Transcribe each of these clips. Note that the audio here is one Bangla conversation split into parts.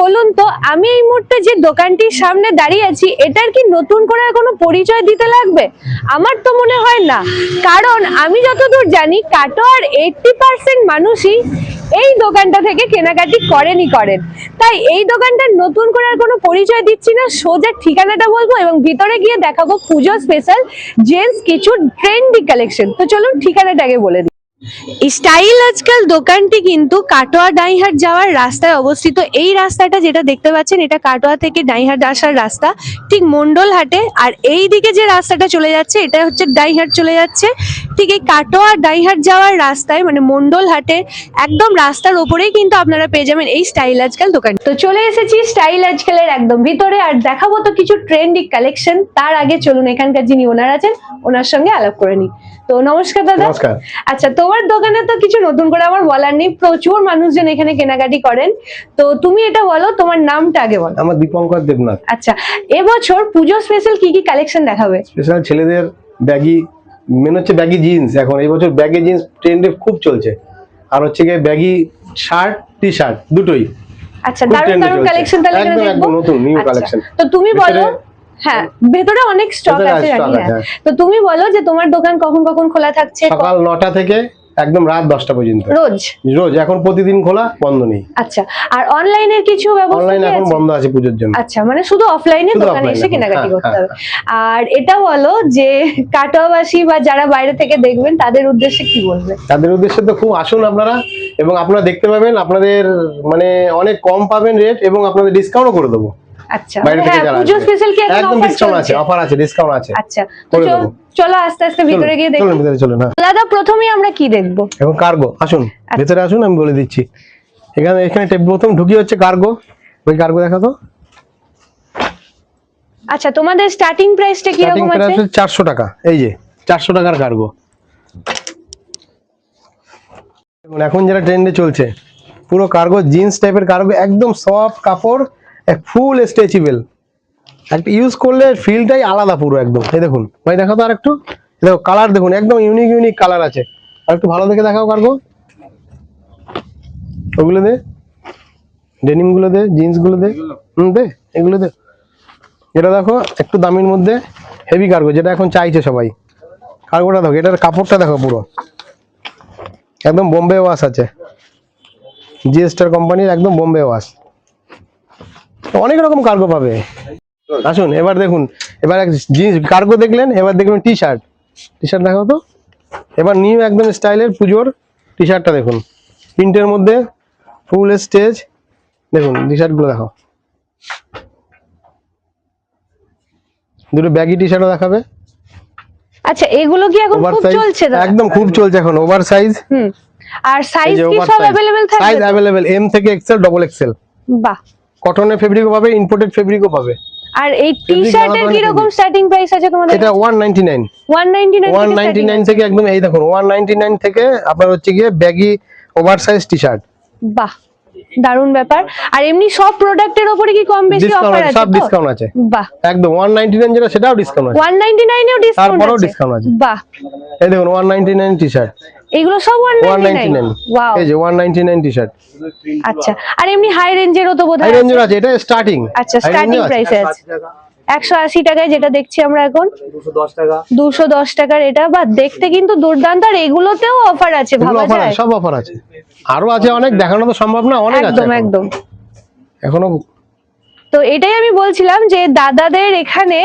বলুন তো, আমি এই মুহূর্তে যে দোকানটির সামনে দাঁড়িয়ে আছি, এটার কি নতুন করে কোনো পরিচয় দিতে লাগবে? আমার তো মনে হয় না। কারণ আমি যতদূর জানি, কাটোয়ার এইটটি পার্সেন্ট মানুষই এই দোকানটা থেকে কেনাকাটি করেনই করেন। তাই এই দোকানটার নতুন করে আর কোনো পরিচয় দিচ্ছি না, সোজা ঠিকানাটা বলব এবং ভিতরে গিয়ে দেখাবো পুজো স্পেশাল জেন্টস কিছু ট্রেন্ডি কালেকশন তো চলুন ঠিকানাটা আগে বলে দিই। স্টাইল আজকাল দোকানটি কিন্তু কাটোয়া ডাইহাট যাওয়ার রাস্তায় অবস্থিত। এই রাস্তাটা যেটা দেখতে পাচ্ছেন, এটা কাটোয়া থেকে ডাইহাট আসার রাস্তা। ঠিক মন্ডল হাটে। আর এই দিকে যে রাস্তাটা চলে যাচ্ছে, এটা হচ্ছে ডাইহাট চলে যাচ্ছে। ঠিক এই কাটোয়া ডাইহাট যাওয়ার রাস্তায় মানে মন্ডল হাটে, একদম রাস্তার ওপরেই কিন্তু আপনারা পেয়ে যাবেন এই স্টাইল আজকাল দোকান। তো চলে এসেছি স্টাইল আজকালের একদম ভিতরে। আর দেখাবো তো কিছু ট্রেন্ডি কালেকশন। তার আগে চলুন এখানকার যিনি ওনার আছেন, ওনার সঙ্গে আলাপ করে নিই। তো নমস্কার দাদা। আচ্ছা তোমার দোকানে তো কিছু নতুন করে আমার বলার নেই প্রচুর মানুষজন এখানে কেনাকাটি করেন। তো তুমি এটা বলো তোমার নামটা আগে বলো। আমার দীপঙ্কর দেবনাথ। আচ্ছা এবছর পুজো স্পেশাল কি কি কালেকশন দেখাবে? স্পেশাল ছেলেদের ব্যাগি মেন হচ্ছে ব্যাগি জিন্স এখন। এই বছর ব্যাগি জিন্স ট্রেন্ডে খুব চলছে। আর হচ্ছে গিয়ে ব্যাগি শার্ট টি শার্ট দুটোই। আচ্ছা দারুণ দারুণ কালেকশন তাহলে দেখব? নতুন, new আচ্ছা, collection। তো তুমি বলো। হ্যাঁ ভেতরে অনেক স্টক আছে জানি হ্যাঁ। হ্যাঁ। তো তুমি বলো যে তোমার দোকান কখন কখন খোলা থাকছে? সকাল নটা থেকে একদম রাত দশটা পর্যন্ত। রোজ? রোজ এখন প্রতিদিন খোলা বন্ধ নেই। আচ্ছা আর অনলাইনের কিছু ব্যবস্থা অনলাইন এখন বন্ধ আছে পুজোর জন্য। আচ্ছা মানে শুধু অফলাইনে দোকানে এসে কেনাকাটি হ্যাঁ, করতে হ্যাঁ, হবে। আর এটা বলো যে কাটোয়াবাসী বা যারা বাইরে থেকে দেখবেন তাদের উদ্দেশ্যে কি বলবে? তাদের উদ্দেশ্যে তো খুব আসুন আপনারা এবং আপনারা দেখতে পাবেন আপনাদের মানে অনেক কম পাবেন রেট এবং আপনাদের ডিসকাউন্টও করে দেবো। আচ্ছা। বাইরে থেকে যারা পুজো স্পেশাল কি একদম ডিসকাউন্ট আছে অফার আছে ডিসকাউন্ট আছে। তো করে চল- দেবো। চলো আস্তে আস্তে ভিতরে গিয়ে দেখি। চলুন ভিতরে চলুন দাদা প্রথমেই আমরা কি দেখব? এখন কার্গো আসুন। আসুন আমি বলে দিচ্ছি। এখানে এখানে প্রথম ঢুকি হচ্ছে কার্গো ওই কার্গো দেখা তো। তোমাদের স্টার্টিং প্রাইসটা কি রকম টাকা এই যে চারশো টাকার কার্গো এখন যেটা ট্রেন্ডে চলছে পুরো কার্গো জিন্স টাইপের কার্গো একদম সফট কাপড় ফুল স্ট্রেচেবল একটা ইউজ করলে ফিলটাই আলাদা পুরো একদম। এই দেখুন ভাই দেখো তো আর একটু দেখো কালার দেখুন একদম ইউনিক ইউনিক কালার আছে। আর একটু ভালো দেখে দেখাও কার্গো। ওগুলো দে। ডেনিমগুলো দে জিন্সগুলো দে হুম দে এগুলো দে। এটা দেখো একটু দামির মধ্যে হেভি কার্গো যেটা এখন চাইছে সবাই। কার্গোটা দেখো এটার কাপড়টা দেখো পুরো। একদম বোম্বে ওয়াশ আছে। জিএসটার কোম্পানির একদম বোম্বে ওয়াশ। অনেক রকম কার্গো পাবে আসুন এবার দেখুন এবার জিন্স কার্গো দেখলেন এবার দেখবেন টি শার্ট টি শার্ট দেখো তো এবার নিউ একদম স্টাইলের পুজোর টি শার্টটা দেখুন প্রিন্টের মধ্যে ফুল স্টেজ দেখুন টি শার্টগুলো দেখো দুটো ব্যাগি টি শার্টও দেখাবে আচ্ছা এগুলো কি এখন ওভার খুব সাইজ চলছে দাদা একদম খুব চলছে এখন ওভার সাইজ হুম আর এই সাইজ যে কি ওভার সব সাইজ अवेलेबल সাইজ থাকবে তো? অ্যাভেলেবেল এম থেকে এক্সেল ডবল এক্সেল বাহ কটনের ফেব্রিকও পাবে ইম্পোর্টেড ফেব্রিকও পাবে। আর এই টি শার্টের কি রকম স্টার্টিং প্রাইস আছে তোমাদের এটা ওয়ান নাইনটি নাইন 199 ওয়ান থেকে একদম এই দেখুন নাইনটি নাইন থেকে আপনার হচ্ছে গিয়ে baggy over size T shirt বাহ দারুণ ব্যাপার। আর এমনি সব প্রোডাক্টের উপরে কি কম বেশি অফার আছে সব ডিসকাউন্ট আছে। বাহ। একদম ওয়ান নাইনটি নাইন যেটা সেটাও ডিসকাউন্ট আছে। 199 এও ডিসকাউন্ট আছে। তারপরেও discount আছে। বাহ। এই দেখুন one ninety nine T shirt এগুলো সব ওয়ান নাইনটি নাইন 199 ওয়াও এই যে one ninety nine T shirt আচ্ছা। আর এমনি হাই রেঞ্জেরও তো হাই বোধহয় রেঞ্জের আছে? এটা স্টার্টিং আচ্ছা স্টার্টিং প্রাইসে আছে। একশো আশি টাকায় যেটা দেখছি আমরা এখন দুশো দশ টাকার এটা বা দেখতে কিন্তু দুর্দান্ত আর এগুলোতেও অফার আছে ভাবা যায়। সব অফার আছে। আরও আছে অনেক দেখানো তো সম্ভব না অনেক আছে একদম একদম। এখনও তো এটাই আমি বলছিলাম যে দাদাদের এখানে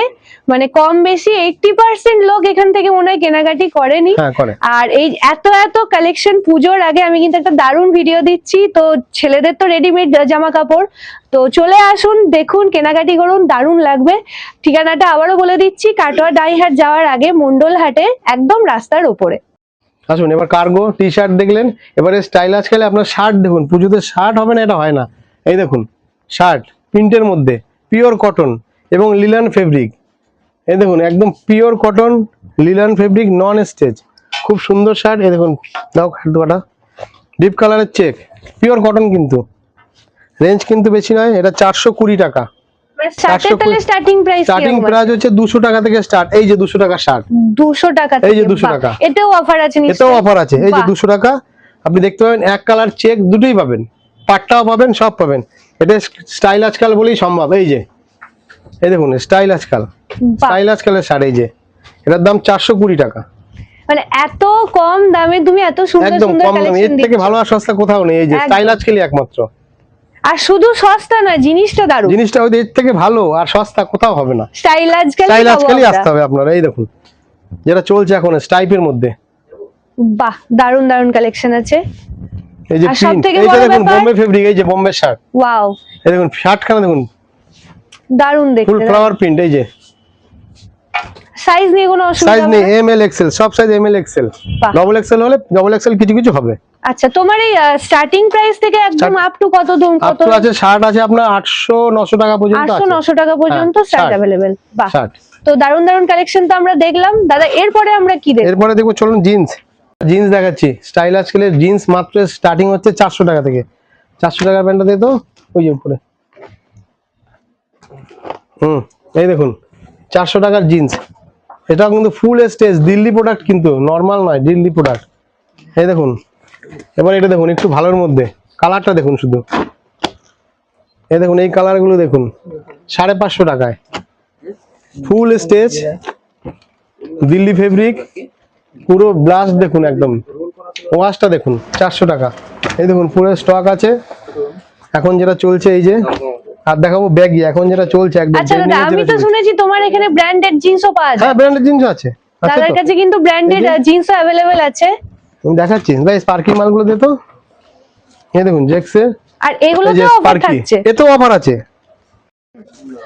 মানে কম বেশি এইটটি পার্সেন্ট লোক এখান থেকে মনে হয় কেনাকাটি করেনি। হ্যাঁ আর এই এত এত কালেকশন পুজোর আগে আমি কিন্তু একটা দারুণ ভিডিও দিচ্ছি। তো ছেলেদের তো রেডিমেড জামা কাপড় তো চলে আসুন দেখুন কেনাকাটি করুন দারুণ লাগবে। ঠিকানাটা আবারও বলে দিচ্ছি কাটোয়া ডাইহাট যাওয়ার আগে মন্ডল হাটে একদম রাস্তার ওপরে। আসুন এবার কার্গো টি শার্ট দেখলেন। এবারে স্টাইল আজকাল আপনার শার্ট দেখুন। পুজোতে শার্ট হবে না এটা হয় না। এই দেখুন শার্ট প্রিন্টের মধ্যে পিওর কটন এবং লিলান ফেব্রিক এই দেখুন একদম pure cotton linen fabric non stretch খুব সুন্দর শার্ট এই দেখুন দাও খাটুয়াটা ডিপ কালারের চেক পিওর কটন কিন্তু। রেঞ্জ কিন্তু বেশি নয় এটা চারশো কুড়ি টাকা। স্টার্টিং প্রাইস হচ্ছে দুশো টাকা থেকে স্টার্ট এই যে দুশো টাকা শার্ট দুশো টাকা এই যে থেকে, 200 বাহ। টাকা। অফার আছে এতেও অফার আছে এই যে দুশো টাকা। আপনি দেখতে পাবেন এক কালার চেক দুটোই পাবেন। পাটটাও পাবেন সব পাবেন। এটা স্টাইল আজকাল বলেই সম্ভব এই যে। এই দেখুন স্টাইল আজকাল। স্টাইল আজকালের শাড়ি যে। এটার দাম চারশো কুড়ি টাকা। মানে এত কম দামে তুমি এত সুন্দর সুন্দর কম এর থেকে ভালো আর সস্তা কোথাও নেই। এই যে একদম। স্টাইল আজকালই একমাত্র। আর শুধু সস্তা নয় জিনিসটা দারুণ। জিনিসটা ওই এর থেকে ভালো আর সস্তা কোথাও হবে না। স্টাইল আজকাল স্টাইল আজকালই আসতে হবে আপনারা। এই দেখুন যেটা চলছে এখন স্টাইপের মধ্যে। বাহ দারুণ দারুণ কালেকশন আছে। এই যে প্রিন্ট এইটা দেখুন বোম্বে ফেব্রিক এই যে বোম্বে শার্ট ওয়াও। এই দেখুন শার্টখানা দেখুন? ফুল দেখতে ফ্লাওয়ার প্রিন্ট এই যে। সাইজ নিয়ে কোনো সাইজ নেই এম এল এক্সেল সব size M L XL. Double XL হলে ডবল এক্সেল কিছু কিছু হবে। আচ্ছা তোমার এই স্টার্টিং প্রাইস থেকে একদম আপ টু কত আপ কত টু আছে শার্ট আছে আপনার আটশো নশো টাকা পর্যন্ত আছে। নশো টাকা পর্যন্ত হ্যাঁ, শার্ট শার্ট। অ্যাভেলেবেল বাহ। শার্ট তো দারুণ দারুণ কালেকশন তো আমরা দেখলাম। দাদা এরপরে আমরা কি দেখব? এরপরে দেখব চলুন জিন্স জিন্স দেখাচ্ছি। স্টাইল আজকালের জিন্স মাত্র স্টার্টিং হচ্ছে চারশো টাকা থেকে। চারশো টাকার প্যান্টটা দিয়ে তো ওই যে উপরে। হুম, এই দেখুন, চারশো টাকার জিন্স। এটা কিন্তু ফুল স্টেজ দিল্লি প্রোডাক্ট কিন্তু নর্মাল নয়, দিল্লি প্রোডাক্ট এই দেখুন, এবার এটা দেখুন, একটু ভালোর মধ্যে। কালারটা দেখুন শুধু। এই দেখুন, এই কালারগুলো দেখুন, সাড়ে পাঁচশো টাকায়। ফুল স্টেজ দিল্লি ফেব্রিক পুরো ব্লাস্ট দেখুন একদম। ওয়াশটা দেখুন চারশো টাকা। এই দেখুন পুরো স্টক আছে। এখন যেটা চলছে এই যে আর দেখাবো ব্যাগি এখন যেটা চলছে একদম আচ্ছা দাদা আমি তো শুনেছি তোমার এখানে ব্র্যান্ডেড জিন্সও পাওয়া যায়। হ্যাঁ ব্র্যান্ডের জিনিস আছে। দাদার কাছে কিন্তু ব্র্যান্ডেড জিন্সও অ্যাভেলেবেল আছে। আমি দেখাচ্ছি। ভাই স্পার্কি মালগুলো দে তো। এই দেখুন জেক্সের আর এই যে এগুলোতেও অফার থাকছে। এতেও অফার আছে।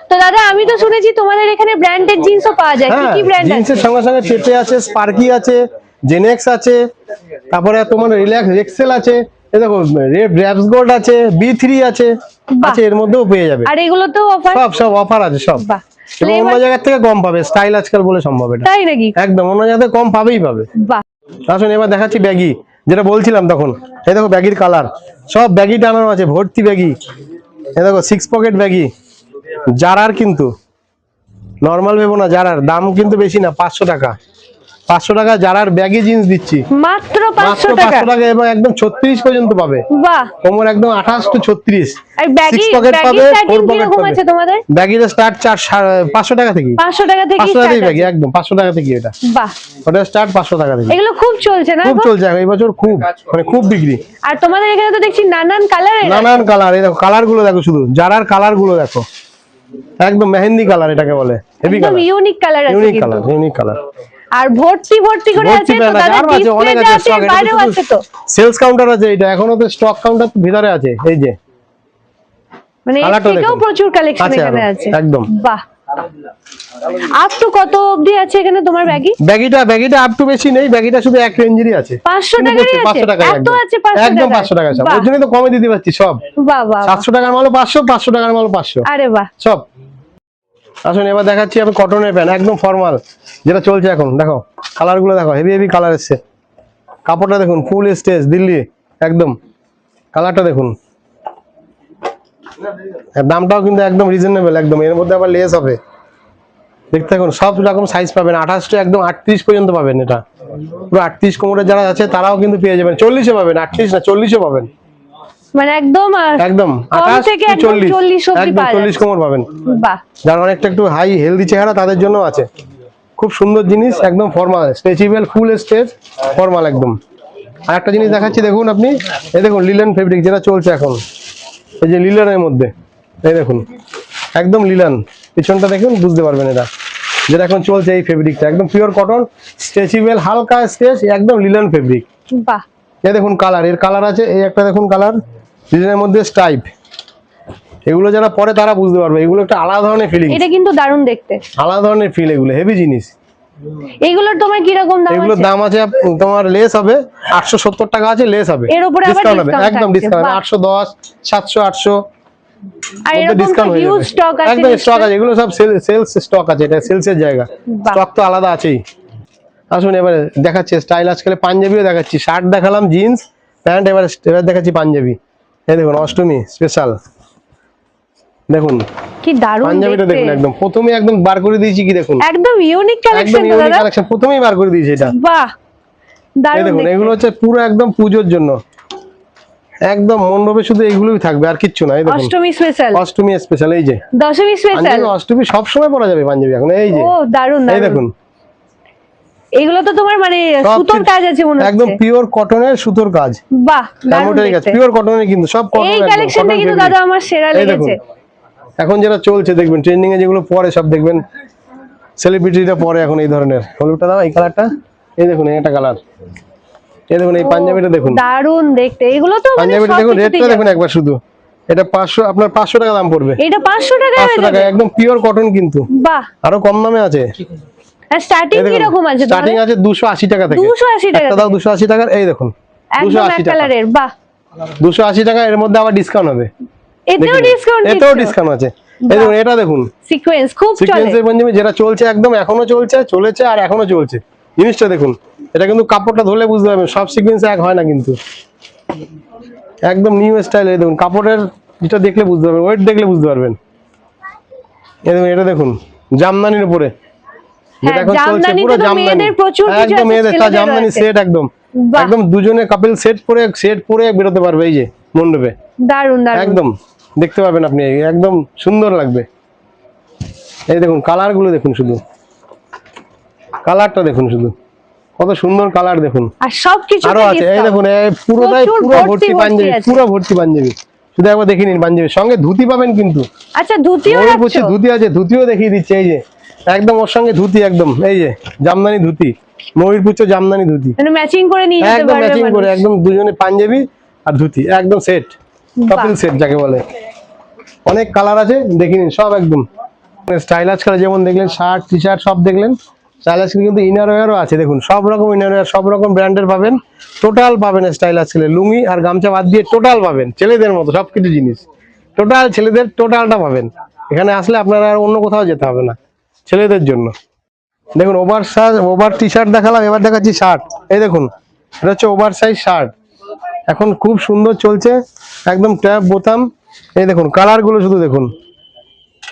তো দাদা আমি তো শুনেছি তোমাদের এখানে ব্র্যান্ডেড জিন্সও পাওয়া যায়। কি হ্যাঁ কি ব্র্যান্ড আছে? জিন্সের সঙ্গে সঙ্গে পেপে আছে স্পার্কি আছে জেনেক্স আছে তারপরে তোমার রিল্যাক্স এক্সেল আছে এই দেখো র্যাপস গোল্ড আছে বি থ্রি আছে আছে এর মধ্যেও পেয়ে যাবে। আর এগুলোতেও অফার সব সব অফার আছে সব। অন্য জায়গার থেকে কম পাবে স্টাইল আজকাল বলে সম্ভব এটা। তাই নাকি? একদম অন্য জায়গাতে কম পাবেই পাবে। বাহ। আসুন এবার দেখাচ্ছি ব্যাগি যেটা বলছিলাম তখন। এই দেখো ব্যাগির কালার সব ব্যাগি টানানো আছে ভর্তি ব্যাগি। এই দেখো সিক্স পকেট ব্যাগি। জারার কিন্তু। নর্মাল ভেবো না জারার। দাম কিন্তু বেশি না পাঁচশো টাকা। পাঁচশো টাকা জারার ব্যাগি জিন্স দিচ্ছি। মাত্র পাঁচশো টাকা? এবং একদম ছত্রিশ পর্যন্ত পাবে। কোমর একদম আঠাশ টু ছত্রিশ। পাবে, পাবে। স্টার্ট চার পাঁচশো টাকা থেকে। পাঁচশো টাকা থেকে পাঁচশো টাকা ব্যাগি একদম পাঁচশো টাকা থেকে এটা। বাহ! ওটা স্টার্ট পাঁচশো টাকা থেকে। এগুলো খুব চলছে না খুব চলছে এই বছর খুব মানে খুব বিক্রি। আর তোমাদের এখানে তো দেখছি নানান কালারের নানান কালার এই দেখো কালারগুলো দেখো শুধু। যারার কালারগুলো দেখো। একদম মেহেন্দি কালার এটাকে বলে হেভি একদম কালার। ইউনিক কালার আছে ইউনিক কালার ইউনিক কালার আর ভর্তি ভর্তি করে আছে তো তাদের আছে অনেক আছে বাইরেও আছে তো। সেলস কাউন্টার আছে এটা। এখনও তো স্টক কাউন্টার ভিতরে আছে এই যে। মানে এর থেকেও প্রচুর কালেকশন এখানে আছে। একদম। বাহ। আপ টু কত অবধি আছে এখানে তোমার ব্যাগি? ব্যাগিটা ব্যাগিটা আপ টু বেশি নেই ব্যাগিটা শুধু এক রেঞ্জেরই আছে। 500 কিন্তু আছে? 500 টাকায় এত একদম। আছে 500 একদম টাকায়? পাঁচশো টাকা সব। বাহ। ওই জন্যই তো কমে দিতে পারছি সব। বাহ বাহ। টাকার মালও পাঁচশো পাঁচশো টাকার মালও পাঁচশো। আরে বাহ। সব। আসুন এবার দেখাচ্ছি আমি কটনের প্যান্ট একদম ফর্মাল যেটা চলছে এখন। দেখো কালারগুলো দেখো হেভি হেভি কালার এসছে। কাপড়টা দেখুন ফুল স্টেজ দিল্লি একদম। কালারটা দেখুন। দামটাও কিন্তু একদম রিজনেবল একদম। এর মধ্যে আবার লেস হবে। দেখতে থাকুন সব রকম সাইজ পাবেন। আঠাশ টু একদম আটত্রিশ পর্যন্ত পাবেন এটা। পুরো আটত্রিশ কোমরে যারা আছে তারাও কিন্তু পেয়ে যাবেন। চল্লিশে পাবেন আটত্রিশ না চল্লিশে পাবেন। মানে একদম একদম আঠাশ থেকে চল্লিশ? একদম চল্লিশ কোমর পাবেন। যারা অনেকটা একটু হাই হেলদি চেহারা তাদের জন্য আছে। খুব সুন্দর জিনিস একদম ফর্মাল স্ট্রেচেবল ফুল ফর্মাল একদম। আর একটা জিনিস দেখাচ্ছি দেখুন আপনি। এই দেখুন লিলেন ফেব্রিক যেটা চলছে এখন। এই যে লিলেনের মধ্যে এই দেখুন একদম লিলান। পিছনটা দেখুন বুঝতে পারবেন এটা। যেটা এখন চলছে এই ফেব্রিকটা একদম পিওর কটন স্ট্রেচেবল হালকা স্ট্রেচ একদম লিলেন ফেব্রিক বাহ। এই দেখুন কালারের কালার আছে এই একটা দেখুন কালার লিলেনের মধ্যে স্টাইপ এগুলো যারা পরে তারা বুঝতে পারবে এগুলো একটা আলাদা ধরনের ফিলিং এটা কিন্তু দারুণ দেখতে। আলাদা ধরনের ফিল এগুলো হেভি জিনিস। তোমার কীরকম দাম এগুলোর দাম আছে তোমার লেস হবে আটশো সত্তর টাকা আছে লেস হবে। এর উপরে আবার ডিসকাউন্ট হবে একদম ডিসকাউন্ট বাহ। আটশো দশ সাতশো আটশো। আর এরকম হিউজ স্টক আছে একদম স্টক আছে এগুলো সব সেলস স্টক আছে এটা সেলস এর জায়গা। স্টক তো আলাদা আছেই। আসুন এবারে দেখাচ্ছি স্টাইল আজকাল পাঞ্জাবিও দেখাচ্ছি। শার্ট দেখালাম জিন্স প্যান্ট এবার এবার দেখাচ্ছি পাঞ্জাবি। এই দেখুন অষ্টমী স্পেশাল দেখুন। কি দারুণ পাঞ্জাবিটা দেখুন একদম। প্রথমে একদম বার করে দিয়েছি কি দেখুন? একদম ইউনিক কালেকশন দাদা। কালেকশন প্রথমেই বার করে দিয়েছি এটা। বাহ দারুণ দেখুন এগুলো হচ্ছে পুরো একদম পুজোর জন্য। একদম মণ্ডপে শুধু এইগুলোই থাকবে আর কিচ্ছু না এই দেখুন। অষ্টমী স্পেশাল অষ্টমী স্পেশাল এই যে। দশমী স্পেশাল অষ্টমী সব সময় পরা যাবে পাঞ্জাবি এখন এই যে। ও দারুণ এই দেখুন। এগুলো তো তোমার মানে সুতোর কাজ আছে মনে হচ্ছে। একদম পিওর কটনের সুতোর কাজ। বাহ এমনটাই কাজ পিওর কটনের কিন্তু সব কটন এই কালেকশনটা কিন্তু দাদা আমার সেরা লেগেছে। এখন যেটা চলছে দেখবেন ট্রেন্ডিং এ যেগুলো পরে সব দেখবেন সেলিব্রিটিরা পরে এখন এই ধরনের। হলুদটা দাও এই কালারটা এই দেখুন এই একটা কালার এই দেখুন এই পাঞ্জাবিটা দেখুন। দারুণ দেখতে। এগুলো তো মানে পাঞ্জাবিটা দেখুন রেটটা দেখুন একবার শুধু। এটা পাঁচশো আপনার পাঁচশো টাকা দাম পড়বে। এটা পাঁচশো টাকায় পাঁচশো হয়ে টাকা একদম পিওর কটন কিন্তু। বাহ। আরও কম দামে আছে। স্টার্টিং কি রকম আছে স্টার্টিং আছে দুশো আশি টাকা থেকে। দুশো আশি টাকা একটা দাও দুশো আশি টাকার এই দেখুন দুশো একদম আশি এক টাকা। কালারের বাহ। দুশো আশি টাকা এর মধ্যে আবার ডিসকাউন্ট হবে। এতেও ডিসকাউন্ট এতেও ডিসকাউন্ট আছে। এই দেখুন এটা দেখুন। সিকোয়েন্স খুব চলে। সিকোয়েন্সের পাঞ্জাবি যেটা চলছে একদম এখনও চলছে চলেছে আর এখনও চলছে। জিনিসটা দেখুন এটা কিন্তু কাপড়টা ধরলে বুঝতে পারবেন সব সিকোয়েন্স এক হয় না কিন্তু। একদম নিউ স্টাইল এই দেখুন কাপড়ের যেটা দেখলে বুঝতে পারবেন ওয়েট দেখলে বুঝতে পারবেন। এই দেখুন এটা দেখুন জামদানির উপরে। যেটা হ্যাঁ, এখন চলছে পুরো জামদানি। একদম মেয়েদের তা জামদানি সেট একদম। একদম দুজনে কাপেল সেট পরে সেট পরে বেরোতে পারবে এই যে মণ্ডপে। দারুণ দারুণ একদম। দেখতে পাবেন আপনি একদম সুন্দর লাগবে। এই দেখুন কালারগুলো দেখুন শুধু। কালারটা দেখুন শুধু। কত সুন্দর কালার দেখুন। আর সবকিছু আরও আছে এই দেখুন এই পুরোটাই পুরো ভর্তি পাঞ্জাবি পুরো ভর্তি পাঞ্জাবি। শুধু একবার দেখে নিন পাঞ্জাবি। সঙ্গে ধুতি পাবেন কিন্তু। আচ্ছা ধুতিও পুচ্ছে ধুতি আছে ধুতিও দেখিয়ে দিচ্ছে এই যে। একদম ওর সঙ্গে ধুতি একদম এই যে জামদানি ধুতি। ময়ূরপুচ্ছ জামদানি ধুতি। মানে ম্যাচিং করে নিয়ে একদম ম্যাচিং করে একদম দুজনে পাঞ্জাবি আর ধুতি একদম সেট কাপিল সেট যাকে বলে। অনেক কালার আছে দেখে নিন সব একদম। স্টাইলাস কালার যেমন দেখলেন শার্ট টি শার্ট সব দেখলেন। স্টাইলাস কিন্তু ইনার ওয়্যারও আছে দেখুন সব রকম ইনার ওয়্যার সব রকম ব্র্যান্ডের পাবেন। টোটাল পাবেন স্টাইলাস ছেলে লুঙ্গি আর গামছা বাদ দিয়ে টোটাল পাবেন ছেলেদের মতো সব কিছু জিনিস। টোটাল ছেলেদের টোটালটা পাবেন। এখানে আসলে আপনারা আর অন্য কোথাও যেতে হবে না ছেলেদের জন্য। দেখুন over size over T shirt দেখালাম এবার দেখাচ্ছি শার্ট এই দেখুন এটা হচ্ছে ওভার সাইজ শার্ট এখন খুব সুন্দর চলছে, একদম ট্যাপ বোতাম। এই দেখুন কালারগুলো শুধু দেখুন।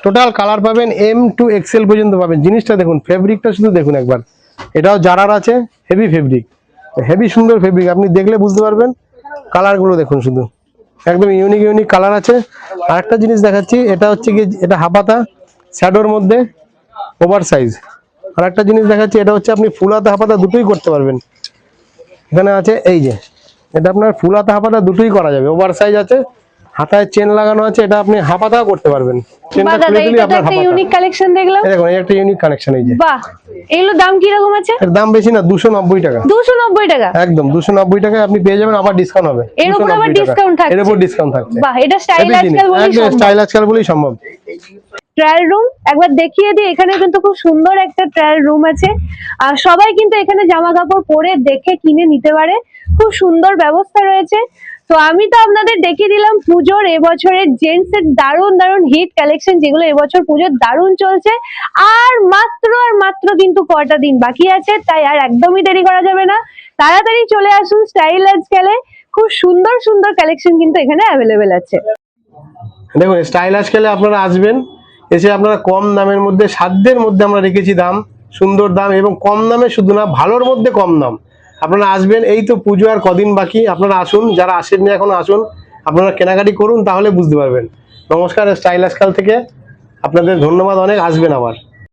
টোটাল কালার পাবেন এম টু এক্সেল পর্যন্ত পাবেন। জিনিসটা দেখুন ফেব্রিকটা শুধু দেখুন একবার। এটাও জারার আছে হেভি ফেব্রিক হেভি সুন্দর ফেব্রিক আপনি দেখলে বুঝতে পারবেন। কালারগুলো দেখুন শুধু। একদম ইউনিক ইউনিক কালার আছে। আর একটা জিনিস দেখাচ্ছি, এটা হচ্ছে কি এটা হাফাতা শ্যাডোর মধ্যে, ওভার সাইজ আর একটা জিনিস দেখাচ্ছি, এটা হচ্ছে আপনি ফুলাতা হাফাতা দুটোই করতে পারবেন। এখানে আছে, এই যে এটা আপনার ফুলাতা হাফাতা দুটোই করা যাবে। ওভার সাইজ আছে হাতায় চেন লাগানো আছে এটা আপনি হাফাতাও করতে পারবেন। চেনটা খুলে দিলে আপনার হাফাতা ইউনিক কালেকশন দেখলাম। দেখুন একটা ইউনিক কানেকশন এই যে। বাহ এগুলোর দাম কি রকম আছে? এর দাম বেশি না দুশো নব্বই টাকা। দুশো নব্বই টাকা? একদম টাকায় আপনি পেয়ে যাবেন আবার ডিসকাউন্ট হবে। এর উপর আবার 290 থাকছে। এর উপর ডিসকাউন্ট থাকছে। বাহ এটা স্টাইল আজকাল বলি একদম স্টাইল আজকাল বলেই সম্ভব। ট্রায়াল রুম একবার দেখিয়ে দিই এখানে কিন্তু খুব সুন্দর একটা ট্রায়াল রুম আছে। আর সবাই কিন্তু এখানে জামা কাপড় পরে দেখে কিনে নিতে পারে। খুব সুন্দর ব্যবস্থা রয়েছে। তো আমি তো আপনাদের দেখিয়ে দিলাম পুজোর এবছরের জেন্টস এর দারুণ দারুণ হিট কালেকশন যেগুলো এবছর পুজোর দারুণ চলছে। আর মাত্র আর মাত্র কিন্তু কটা দিন বাকি আছে, তাই আর একদমই দেরি করা যাবে না। তাড়াতাড়ি চলে আসুন স্টাইল আজকালে খুব সুন্দর সুন্দর কালেকশন কিন্তু এখানে অ্যাভেলেবেল আছে। দেখুন স্টাইল আজকালে আপনারা আসবেন, এসে আপনারা কম দামের মধ্যে, সাধ্যের মধ্যে আমরা রেখেছি দাম, সুন্দর দাম এবং কম দামে শুধু না, ভালোর মধ্যে কম দাম। আপনারা আসবেন, এই তো পুজো আর কদিন বাকি, আপনারা আসুন, যারা আসেননি এখন আসুন, আপনারা কেনাকাটি করুন, তাহলে বুঝতে পারবেন। নমস্কার স্টাইল আজকাল থেকে। আপনাদের ধন্যবাদ, অনেক আসবেন আবার।